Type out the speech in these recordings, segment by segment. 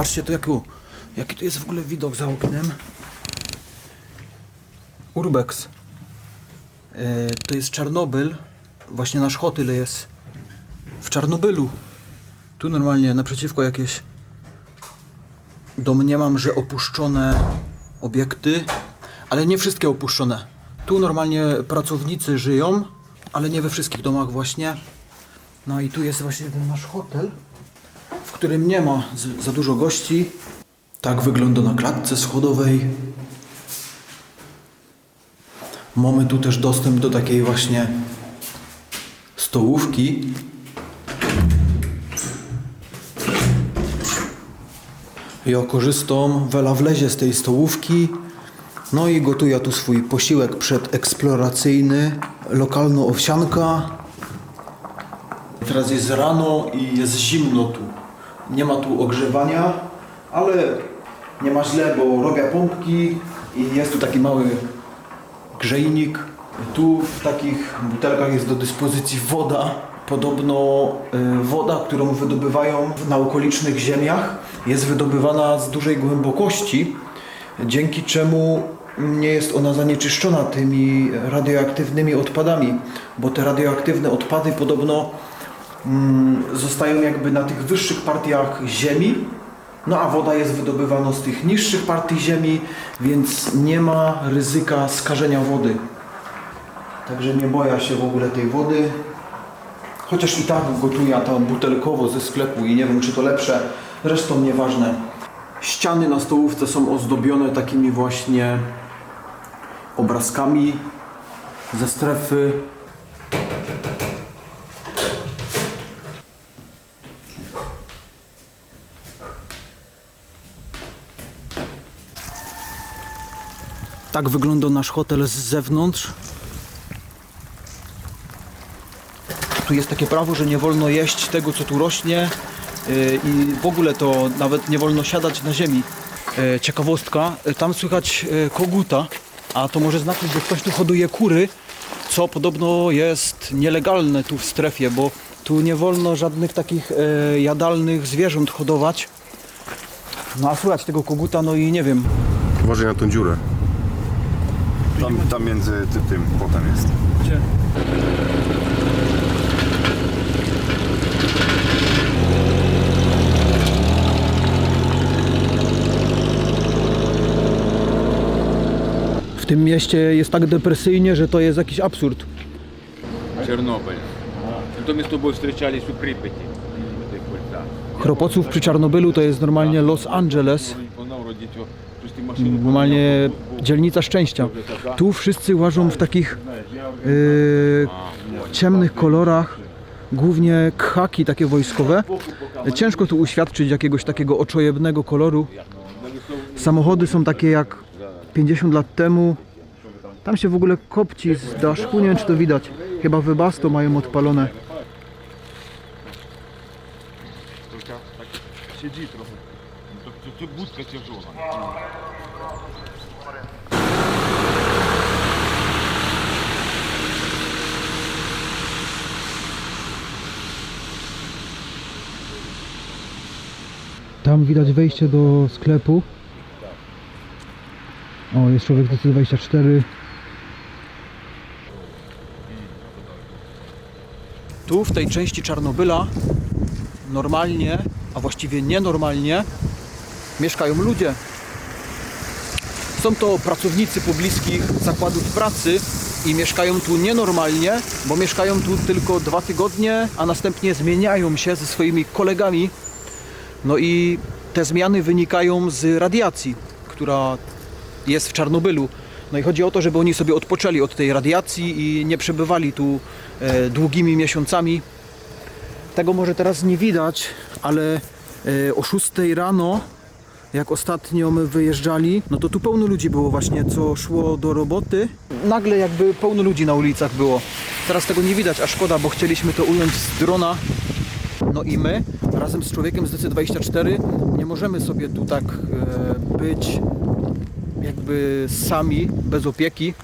Patrzcie to jaki to jest w ogóle widok za oknem. Urbex. E, to jest Czarnobyl. Właśnie nasz hotel jest w Czarnobylu. Tu normalnie naprzeciwko jakieś domniemam, że opuszczone obiekty, ale nie wszystkie opuszczone. Tu normalnie pracownicy żyją, ale nie we wszystkich domach właśnie. No i tu jest właśnie ten nasz hotel, którym nie ma za dużo gości. Tak wygląda na klatce schodowej. Mamy tu też dostęp do takiej właśnie stołówki. Ja korzystam, Wela wlezie z tej stołówki, no i gotuję tu swój posiłek przedeksploracyjny, lokalna owsianka. Teraz jest rano i jest zimno tu. Nie ma tu ogrzewania, ale nie ma źle, bo robię pompki i jest tu taki mały grzejnik. Tu w takich butelkach jest do dyspozycji woda. Podobno y, woda, którą wydobywają na okolicznych ziemiach, jest wydobywana z dużej głębokości, dzięki czemu nie jest ona zanieczyszczona tymi radioaktywnymi odpadami, bo te radioaktywne odpady podobno zostają jakby na tych wyższych partiach ziemi, no a woda jest wydobywana z tych niższych partii ziemi, więc nie ma ryzyka skażenia wody. Także nie boję się w ogóle tej wody. Chociaż i tak gotuję to butelkowo ze sklepu i nie wiem czy to lepsze. Zresztą nieważne. Ściany na stołówce są ozdobione takimi właśnie obrazkami ze strefy. Tak wygląda nasz hotel z zewnątrz. Tu jest takie prawo, że nie wolno jeść tego, co tu rośnie yy, i w ogóle to nawet nie wolno siadać na ziemi. Yy, Ciekawostka, yy, tam słychać yy, koguta, a to może znaczyć, że ktoś tu hoduje kury, co podobno jest nielegalne tu w strefie, bo tu nie wolno żadnych takich jadalnych zwierząt hodować. No a słychać tego koguta, no i nie wiem, Uważaj na tą dziurę. Tam, tam między ty, tym potem jest. Gdzie? W tym mieście jest tak depresyjnie, że to jest jakiś absurd. Чернобыль. Потом мы с тобой встречались у Припяти. в этих пультах. Chropoców przy Czarnobylu to jest normalnie Los Angeles, Вона вроде цього, щось ти машину normalnie dzielnica szczęścia. Tu wszyscy łażą w takich yy, ciemnych kolorach, głównie khaki takie wojskowe. Ciężko tu uświadczyć jakiegoś takiego oczojebnego koloru. Samochody są takie jak 50 lat temu. Tam się w ogóle kopci z daszku, nie wiem czy to widać. Chyba wybasto mają odpalone. Tak siedzi trochę. To, to, to budka ciężona. Tam widać wejście do sklepu. O, jest człowiek DC24. Tu w tej części Czarnobyla normalnie, a właściwie nienormalnie mieszkają ludzie. Są to pracownicy pobliskich zakładów pracy i mieszkają tu nienormalnie, bo mieszkają tu tylko dwa tygodnie, a następnie zmieniają się ze swoimi kolegami no i te zmiany wynikają z radiacji, która jest w Czarnobylu. No i chodzi o to, żeby oni sobie odpoczęli od tej radiacji i nie przebywali tu e, długimi miesiącami. Tego może teraz nie widać, ale e, o 6 rano, jak ostatnio my wyjeżdżali, no to tu pełno ludzi było właśnie, co szło do roboty. Nagle jakby pełno ludzi na ulicach było. Teraz tego nie widać, a szkoda, bo chcieliśmy to ująć z drona, no i my razem z człowiekiem z DC24 nie możemy sobie tu tak e, być jakby sami, bez opieki.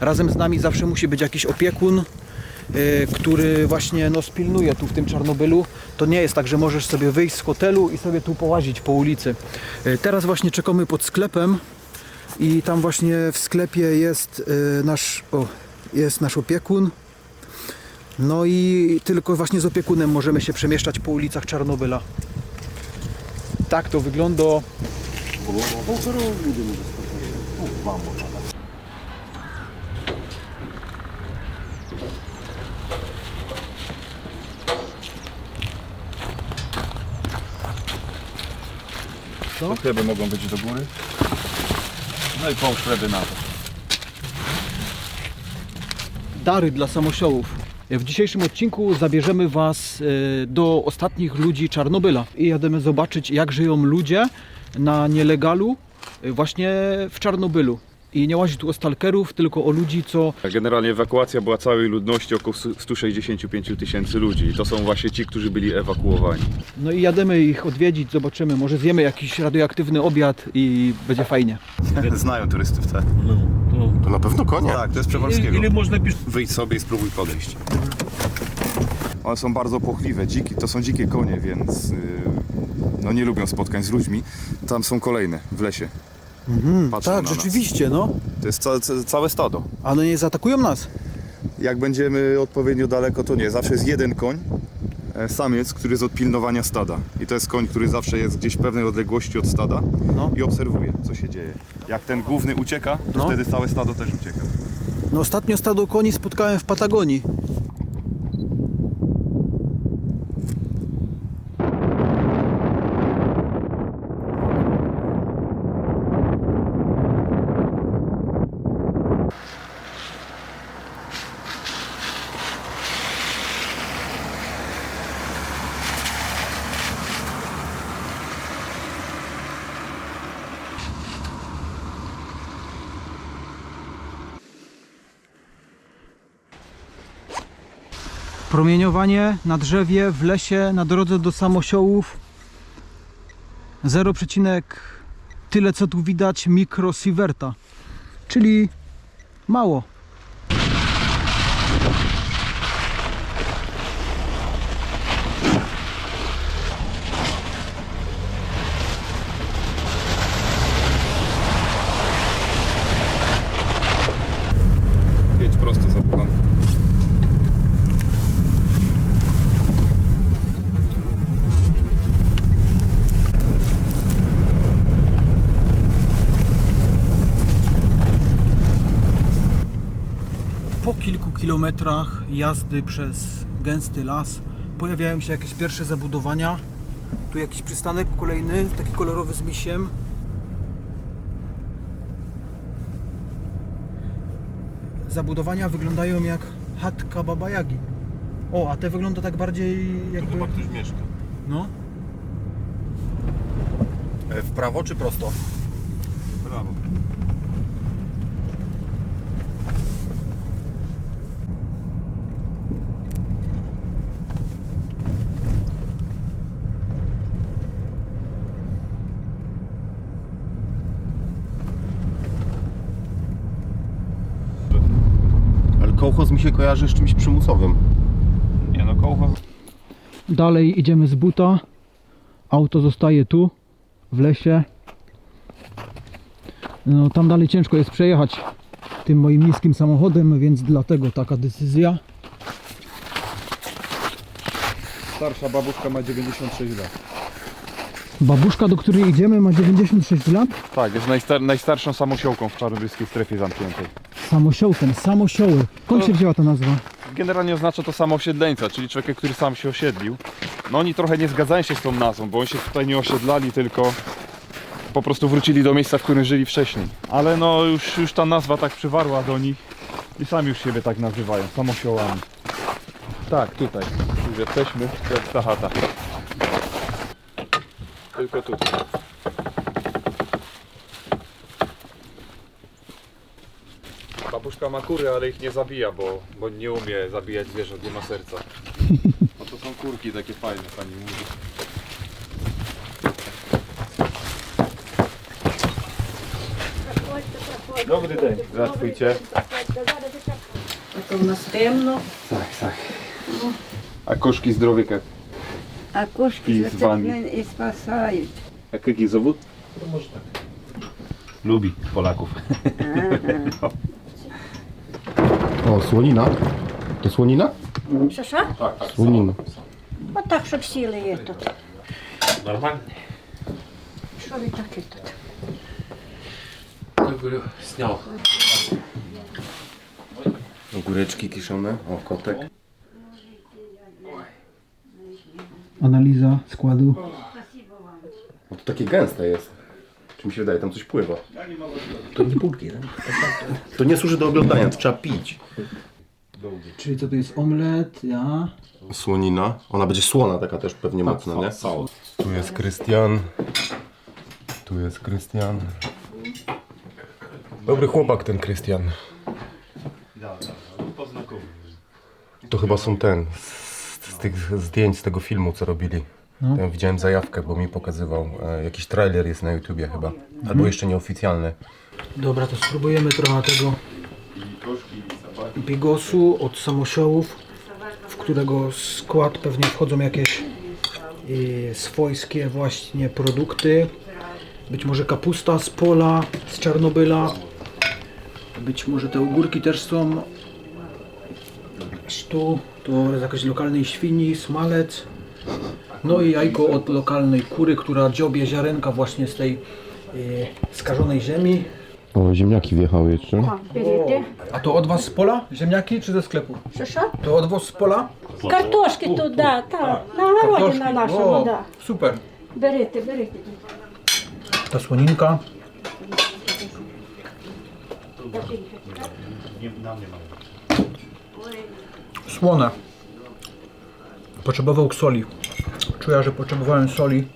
Razem z nami zawsze musi być jakiś opiekun, y, który właśnie no, spilnuje tu w tym Czarnobylu. To nie jest tak, że możesz sobie wyjść z hotelu i sobie tu połazić po ulicy. Y, Teraz właśnie czekamy pod sklepem i tam właśnie w sklepie jest nasz, o, jest nasz opiekun. No i tylko właśnie z opiekunem możemy się przemieszczać po ulicach Czarnobyla. Tak to wygląda. To chleby mogą być do góry. No i połóż chleby na to. Dary dla samosiołów. W dzisiejszym odcinku zabierzemy Was e, do ostatnich ludzi Czarnobyla i jademy zobaczyć, jak żyją ludzie na nielegalu e, właśnie w Czarnobylu. I nie łazi tu o stalkerów, tylko o ludzi, co Generalnie ewakuacja była całej ludności około 165 tysięcy ludzi. I to są właśnie ci, którzy byli ewakuowani. No i jademy ich odwiedzić, zobaczymy, może zjemy jakiś radioaktywny obiad i będzie fajnie. Znają turystów, tak? To na pewno konie. Tak, to jest Przeworskiego. Ile można pisz... Wyjdź sobie i spróbuj podejść. One są bardzo płochliwe, dziki, to są dzikie konie, więc yy, no nie lubią spotkań z ludźmi. Tam są kolejne w lesie. Mhm, tak, nas. rzeczywiście, no. To jest ca ca- całe stado. Ale nie zaatakują nas. Jak będziemy odpowiednio daleko, to nie. Zawsze jest jeden koń, samiec, który jest od pilnowania stada. I to jest koń, który zawsze jest gdzieś w pewnej odległości od stada No. i obserwuje, co się dzieje. Jak ten główny ucieka, to No. wtedy całe stado też ucieka. No ostatnio stado koni spotkałem w Patagonii. Promieniowanie na drzewie, w lesie, na drodze do samosiołów. 0, tyle co tu widać mikrosieverta, czyli mało. Jedź prosto za plan. Po kilku kilometrach jazdy przez gęsty las pojawiają się jakieś pierwsze zabudowania. Tu jakiś przystanek kolejny, taki kolorowy z misiem. Zabudowania wyglądają jak chatka Baba Jagi. O, a te wygląda tak bardziej jakby... Chyba ktoś mieszka. No. W prawo czy prosto? Brawo. Ale kołchoz mi się kojarzy z czymś przymusowym. Nie no, kołchoz Dalej idziemy z buta. Auto zostaje tu, w lesie. No tam dalej ciężko jest przejechać tym moim niskim samochodem, więc dlatego taka decyzja. Starsza babuszka ma 96 lat. Babuszka, do której idziemy, ma 96 lat. Tak, jest najstar najstarszą samosiołką w czarnobylskiej strefie zamkniętej. Samosiołtem, samosioły. Skąd się wzięła ta nazwa? Generalnie oznacza to samoosiedleńca, czyli człowiek, który sam się osiedlił. No oni trochę nie zgadzają się z tą nazwą, bo oni się tutaj nie osiedlali, tylko po prostu wrócili do miejsca, w którym żyli wcześniej. Ale no już, już ta nazwa tak przywarła do nich i sami już siebie tak nazywają, samosiołami. Tak, tutaj. Tu jesteśmy, to jest ta chata. Tylko tutaj. Babuszka ma kury, ale ich nie zabija, bo, bo nie umie zabijać zwierząt, nie ma serca. No to są kurki takie fajne, pani mówi. Dobry dzień. Zatwójcie. A to u nas temno. Tak, tak. A koszki zdrowie jak а кошки І за з це вами. мене і спасають. Jak jaki zawód? Lubi Polaków. O, słonina. To słonina? Що що? Słonina. Отак, щоб сіли є тут. Нормально. Що ви таке тут? Ogóreczki kiszone. O, kotek. Analiza składu. O, to takie gęste jest. Czy mi się wydaje, tam coś pływa. To nie budki, To nie służy do oglądania, to trzeba pić. Czyli co to jest omlet, ja. Słonina. Ona będzie słona taka też pewnie mocna, nie? Tu jest Krystian. Tu jest Krystian. Dobry chłopak ten Krystian. To chyba są ten, z tych zdjęć z tego filmu, co robili. Ten widziałem zajawkę, bo mi pokazywał. E, jakiś trailer jest na YouTubie chyba. Albo jeszcze nieoficjalny. Dobra, to spróbujemy trochę tego bigosu od samosiołów, w którego skład pewnie wchodzą jakieś e, swojskie właśnie produkty. Być może kapusta z pola, z Czarnobyla. Być może te ogórki też są. Tu to z jakiejś lokalnej świni, smalec. No i jajko od lokalnej kury, która dziobie ziarenka właśnie z tej e, skażonej ziemi. O, ziemniaki wjechały jeszcze. О, берите. A to od was z pola? Ziemniaki czy ze sklepu? Що що? To od was z pola? Картошки тут, да, так. На огороді на нашому, O, да. super. Берите, берите. Ta słoninka. Słone. Potrzebował soli. Czuję, że potrzebowałem soli.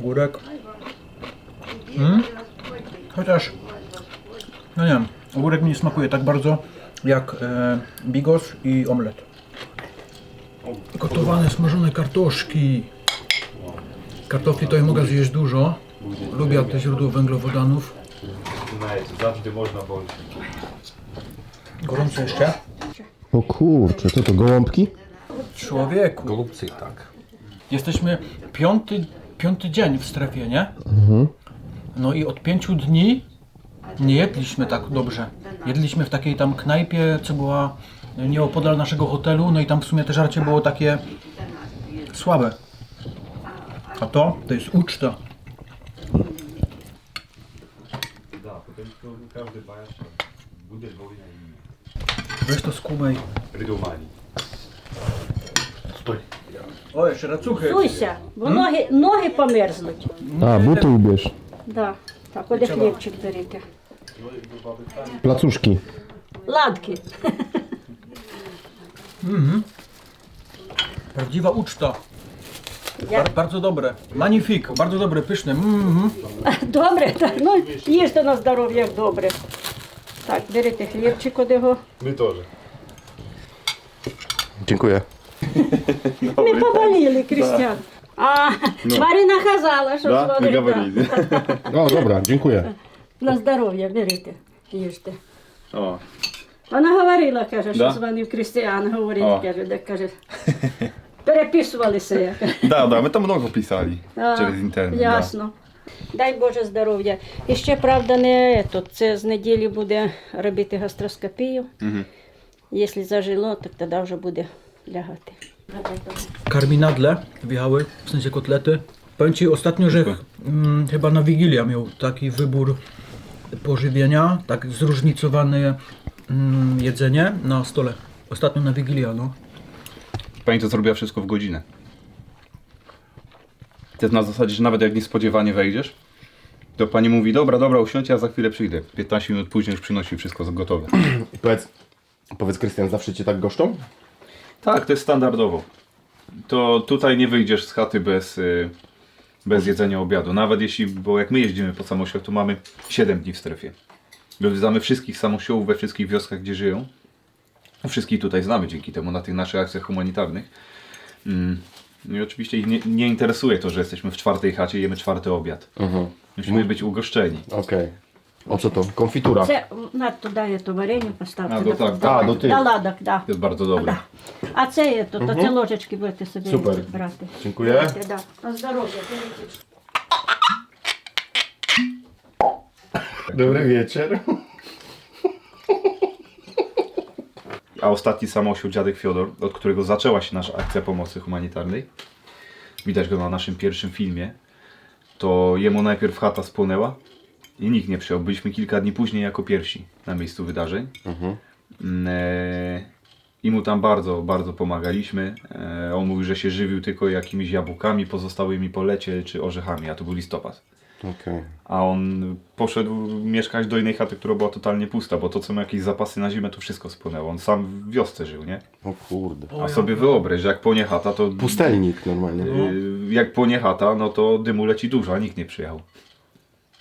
Górek. Mm? Chociaż, no nie wiem, ogórek mi nie smakuje tak bardzo jak e, bigos i omlet. Gotowane, smażone kartoszki. Kartofli to ja mogę zjeść dużo. Lubię te źródło węglowodanów. Zawsze można bądź. Gorąco jeszcze? O kurczę, co to, gołąbki? Człowieku. Golubcy, tak. Jesteśmy piąty, piąty dzień w strefie, nie? No i od pięciu dni nie jedliśmy tak dobrze. Jedliśmy w takiej tam knajpie, co była nieopodal naszego hotelu, no i tam w sumie te żarcie było takie słabe. A to? To jest uczta. Weź to skubaj. Rydumani. O, jeszcze racuchy. Суйся, бо ноги, ноги померзнуть. A, buty ubierz. Да. Так, оде хлібчик берите. Placuszki. Ладки. Prawdziwa uczta. Я... Bar- bardzo dobre. Magnifik, bardzo dobre, pyszne. Mhm. Добре, так. Ну, їжте на здоров'я добре. Так, берите хлібчик од його. My тоже. Dziękuję. Ми поболіли, Крістян. А, Марина казала, що Да? Не говори. O, dobra, dziękuє. На здоров'я берите, їжте. Вона говорила, каже, що Да? дзвонив Крістіан, говорить, О. каже, де каже. Переписувалися. da, my to mnogo pisali А, через інтернет. Ясно. Дай Боже здоров'я. І ще, правда, не тут. Це з неділі буде робити гастроскопію. Мгм. Якщо зажило, так тоді вже буде лягати. Karminadle wjechały, w sensie kotlety. Powiem Ci ostatnio, że mm, chyba na Wigilię miał taki wybór pożywienia, tak zróżnicowane mm, jedzenie na stole. Ostatnio na Wigilię, no. Pani to zrobiła wszystko w godzinę. To jest na zasadzie, że nawet jak niespodziewanie wejdziesz, to pani mówi, dobra, dobra, usiądźcie, ja za chwilę przyjdę. 15 minut później już przynosi wszystko gotowe. I powiedz, powiedz Krystian, zawsze cię tak goszczą? Tak, to jest standardowo. To tutaj nie wyjdziesz z chaty bez, y, bez jedzenia obiadu. Nawet jeśli, bo jak my jeździmy po samosiołach, to mamy 7 dni w strefie. Odwiedzamy wszystkich samosiołów we wszystkich wioskach, gdzie żyją. Wszystkich tutaj znamy dzięki temu na tych naszych akcjach humanitarnych. Mm. No i oczywiście ich nie, nie interesuje to, że jesteśmy w czwartej chacie i jemy czwarty obiad. Musimy być ugoszczeni. Okej. O co to? Konfitura. Це надто дає то варення поставити. А, до до- так, до- а, до тих. до ладок, да. To jest bardzo dobre. Да. А це є, то, то це ложечки будете собі Супер. брати. Dziękuję. Брати, да. На здоров'я. беріть. Dobry wieczór. A ostatni samosił dziadek Fiodor, od którego zaczęła się nasza akcja pomocy humanitarnej. Widać go na naszym pierwszym filmie. To jemu najpierw chata spłonęła i nikt nie przyjął. Byliśmy kilka dni później jako pierwsi na miejscu wydarzeń. Mm, e, I mu tam bardzo, bardzo pomagaliśmy. E, on mówił, że się żywił tylko jakimiś jabłkami pozostałymi po lecie czy orzechami, a to był listopad. Okej. A on poszedł mieszkać do innej chaty, która była totalnie pusta, bo to co ma jakieś zapasy na zimę, to wszystko spłynęło. On sam w wiosce żył, nie? O kurde. A sobie wyobraź, że jak płonie chata, to... Pustelnik normalnie. y, Jak płonie chata, no to dymu leci dużo, a nikt nie przyjechał.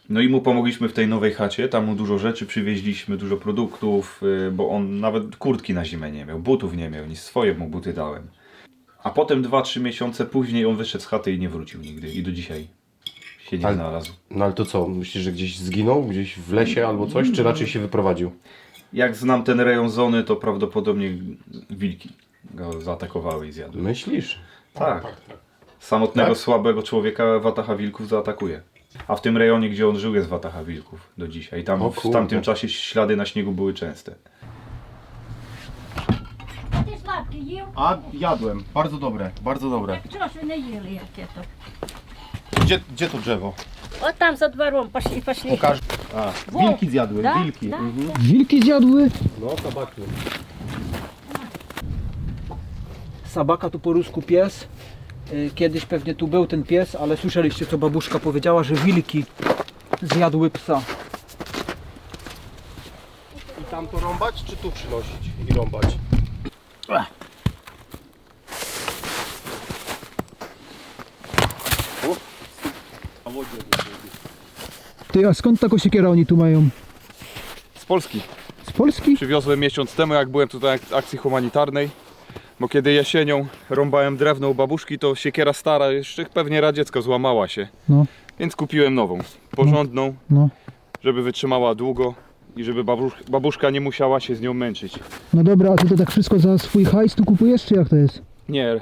No i mu pomogliśmy w tej nowej chacie, tam mu dużo rzeczy przywieźliśmy, dużo produktów, y, bo on nawet kurtki na zimę nie miał, butów nie miał, nic swoje mu buty dałem. A potem 2-3 miesiące później on wyszedł z chaty i nie wrócił nigdy i do dzisiaj się nie Ale- znalazł. No ale to co? Myślisz, że gdzieś zginął? Gdzieś w lesie albo coś? Czy raczej się wyprowadził? Jak znam ten rejon zony, to prawdopodobnie wilki go zaatakowały i zjadły. Myślisz? Tak. Samotnego, Tak? słabego człowieka wataha wilków zaatakuje. A w tym rejonie, gdzie on żył, jest wataha wilków do dzisiaj. I tam O w kurde. tamtym czasie ślady na śniegu były częste. А ти сладкі їв? A jadłem. Bardzo dobre. Bardzo dobre. Чого ж ви не їли яке то? Gdzie, gdzie to drzewo? O tam za dworą poszli, poszli. Pokaż. A, wilki zjadły, Da, wilki. da. Mhm. Wilki zjadły? No, tabaki. Sabaka to po rusku pies. Y, kiedyś pewnie tu był ten pies, ale słyszeliście co babuszka powiedziała, że wilki zjadły psa. I tam to rąbać, czy tu przynosić i rąbać? Ech. Ty, a skąd taką siekierę oni tu mają? Z Polski. Z Polski? Przywiozłem miesiąc temu, jak byłem tutaj na akcji humanitarnej. Bo kiedy jesienią rąbałem drewno u babuszki, to siekiera stara, jeszcze pewnie radziecka, złamała się. No, Więc kupiłem nową, porządną, no. żeby wytrzymała długo i żeby babusz- babuszka nie musiała się z nią męczyć. No dobra, a ty to tak wszystko za swój hajs tu kupujesz, czy jak to jest? Nie,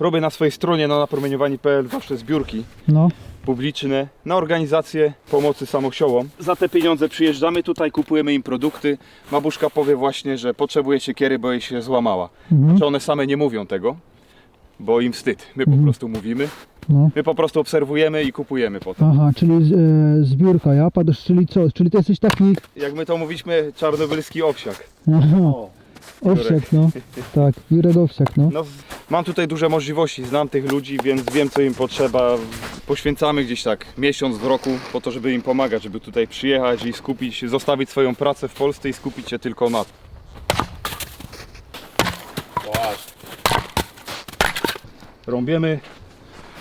robię na swojej stronie na napromieniowani.pl zawsze zbiórki No. Publiczne na organizację pomocy samosiołom. Za te pieniądze przyjeżdżamy tutaj, kupujemy im produkty. Babuszka powie właśnie, że potrzebuje siekiery, bo jej się złamała. Mhm. Znaczy one same nie mówią tego, bo im wstyd. My po prostu mówimy. No. My po prostu obserwujemy i kupujemy potem. Aha, czyli e, zbiórka, ja? Padasz, czyli co? Czyli ty jesteś taki... Jak my to mówiliśmy, czarnobylski owsiak. Aha, owsiak, no. Tak, Jurek Owsiak, no. No, mam tutaj duże możliwości, znam tych ludzi, więc wiem co im potrzeba. Poświęcamy gdzieś tak miesiąc w roku po to, żeby im pomagać, żeby tutaj przyjechać i skupić, zostawić swoją pracę w Polsce i skupić się tylko na tym. Rąbiemy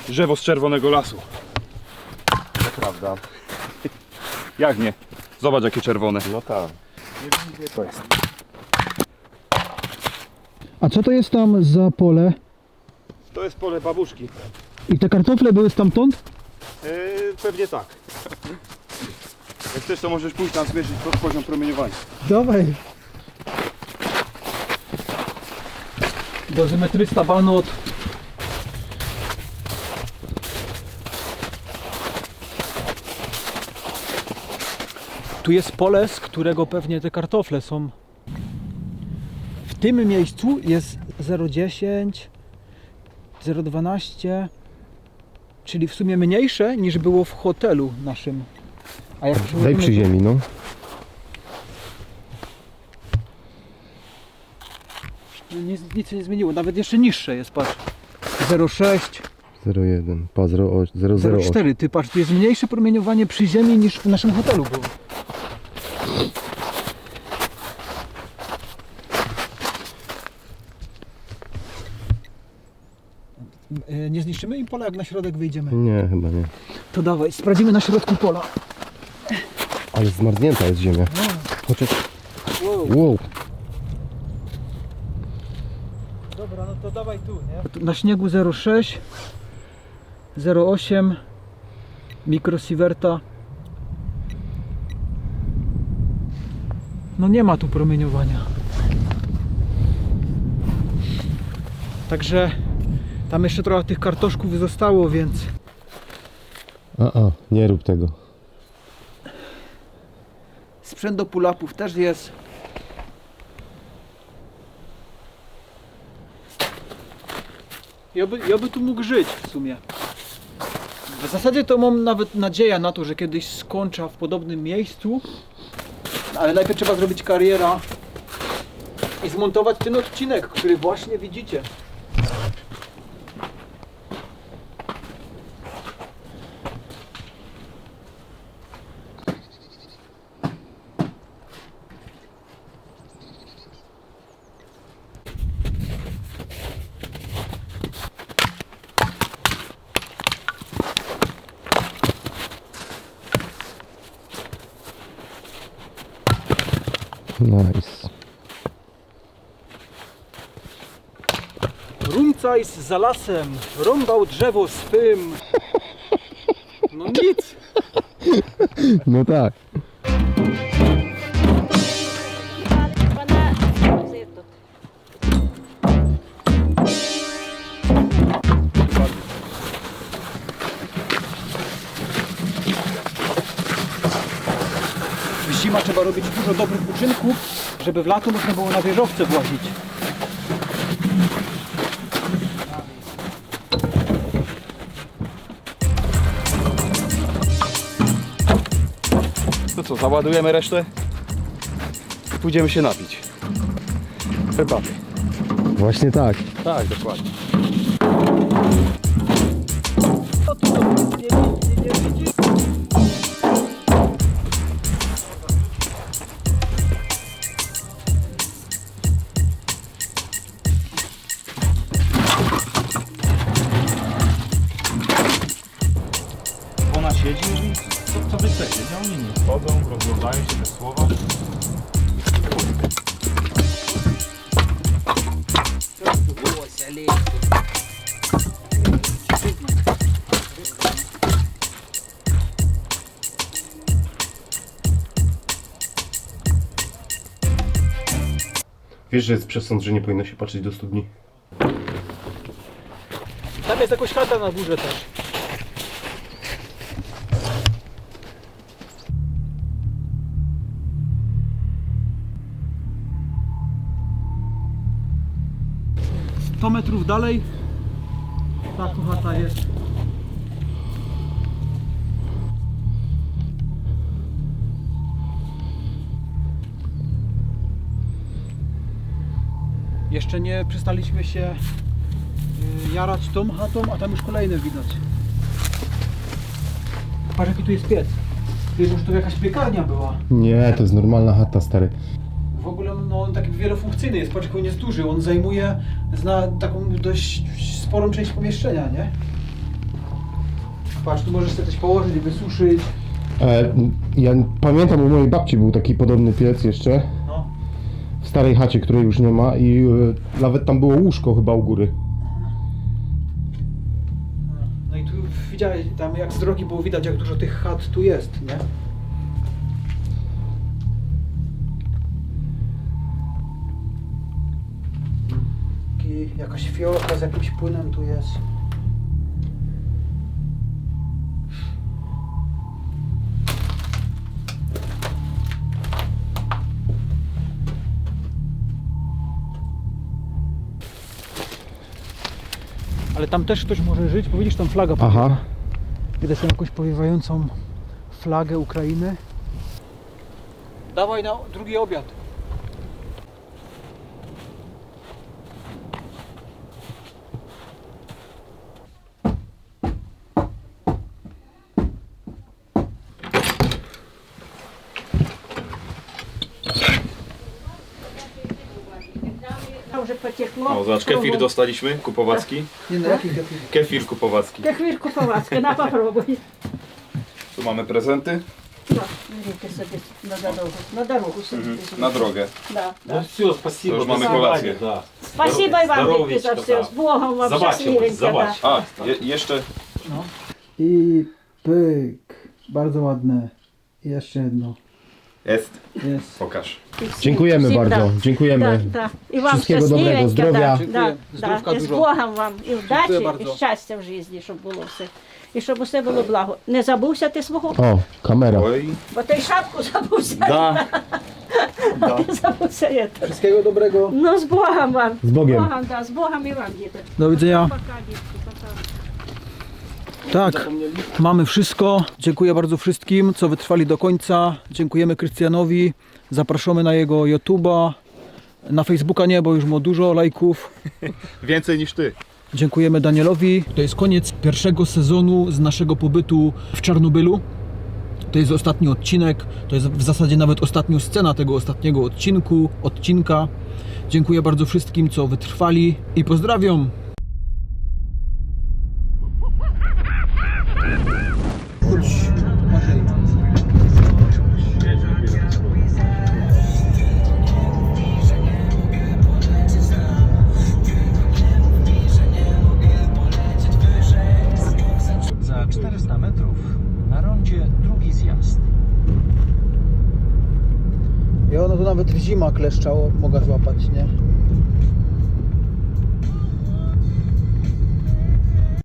drzewo z czerwonego lasu. Prawda. Jak nie? Zobacz jakie czerwone. No tak. To jest. A co to jest tam za pole? To jest pole babuszki. I te kartofle były stamtąd? Yy, pewnie tak. Jak chcesz to możesz pójść tam zmierzyć po- poziom promieniowania. Dawaj. Dozymetrysta Banot. Tu jest pole, z którego pewnie te kartofle są. W tym miejscu jest 0,10, 0,12, czyli w sumie mniejsze niż było w hotelu naszym. A jak Daj przy ziemi, no. Nic, nic się nie zmieniło, nawet jeszcze niższe jest, patrz. 0,6, 01, pa 08, 008. 0,4. Ty patrz, tu jest mniejsze promieniowanie przy ziemi niż w naszym hotelu było. Nie zniszczymy im pola, jak na środek wyjdziemy. Nie, chyba nie. To dawaj, sprawdzimy na środku pola. Ale zmarznięta jest ziemia. Chociaż... Wow. Dobra, no to dawaj tu, nie? Na śniegu 0,6, 0,8, mikrosieverta. no nie ma tu promieniowania. Także tam jeszcze trochę tych kartoszków zostało, więc A, a, nie rób tego. sprzęt do pull-upów też jest. Ja by, ja by tu mógł żyć w sumie. W zasadzie to mam nawet nadzieję na to, że kiedyś skończę w podobnym miejscu. Ale najpierw trzeba zrobić kariera i zmontować ten odcinek, który właśnie widzicie. Tutaj za lasem rąbał drzewo swym. No nic. No tak. Zima trzeba robić dużo dobrych uczynków, żeby w lato można było na wieżowce włazić. Co, załadujemy resztę? i Pójdziemy się napić. Herbaty. Właśnie tak. Tak, dokładnie. Wiesz, że jest przesąd, że nie powinno się patrzeć do studni? Tam jest jakoś chata na górze też. Dalej ta tu chata jest. Jeszcze nie przestaliśmy się y, jarać tą chatą, a tam już kolejne widać. Patrz jaki tu jest piec. Ty, może to jakaś piekarnia była. Nie, to jest normalna chata, stary. W ogóle no, on taki wielofunkcyjny jest, patrz jak on jest duży. On zajmuje zna taką dość sporą część pomieszczenia, nie? Patrz, tu możesz sobie coś położyć, wysuszyć. E, ja pamiętam, u mojej babci był taki podobny piec jeszcze. No. W starej chacie, której już nie ma i e, nawet tam było łóżko chyba u góry. No i tu widziałeś, tam jak z drogi było widać, jak dużo tych chat tu jest, nie? Taki, jakaś fiolka z jakimś płynem tu jest. Ale tam też ktoś może żyć, bo widzisz tam flaga Aha. Widać tam jakąś powiewającą flagę Ukrainy. Dawaj na drugi obiad. O, zobacz, kefir dostaliśmy, kupowacki. Nie no, jaki kefir? Kefir kupowacki. Кефір куповацька, на попробуй. Tu mamy prezenty На, берите собі на дорогу. На дорогу собі. візьміть. na drogę. Да, Ну да. все, спасибо. To już до mamy свидания, kolację. Да. Спасибо і вам, Здоров'ячка, дітки, за все. да. З Богом вам Забачимось, щасливенько. Да. забачимось. A, je, jeszcze I pyk. Bardzo ładne. I jeszcze jedno. Jest. Jest. Pokaż. Dziękujemy Всегда. bardzo, dziękujemy. Да, да. І вам Wszystkiego щасливенько, доброго, здоров'я. Да, Дякую. да, Здоров'я І з дуже. Богом вам, і вдачі, Дякую і bardzo. щастя в житті, щоб було все. І щоб усе було благо. Не забувся ти свого, O, kamera. Oj. бо ти шапку забувся. Da. Ти забувся. это. Wszystkiego dobrego. Ну, з Богом вам. Z Bogiem. З Богом, да, з Богом і вам, діти. Do widzenia. Пока, дітки, пока. Tak, mamy wszystko. Dziękuję bardzo wszystkim, co wytrwali do końca. Dziękujemy Krystianowi. Zapraszamy na jego YouTube'a. Na Facebooka nie, bo już ma dużo lajków. Więcej niż ty. Dziękujemy Danielowi. To jest koniec pierwszego sezonu z naszego pobytu w Czarnobylu. To jest ostatni odcinek, to jest w zasadzie nawet ostatnia scena tego ostatniego odcinku, odcinka. Dziękuję bardzo wszystkim, co wytrwali i pozdrawiam. Zima kleszczało, mogę złapać, nie?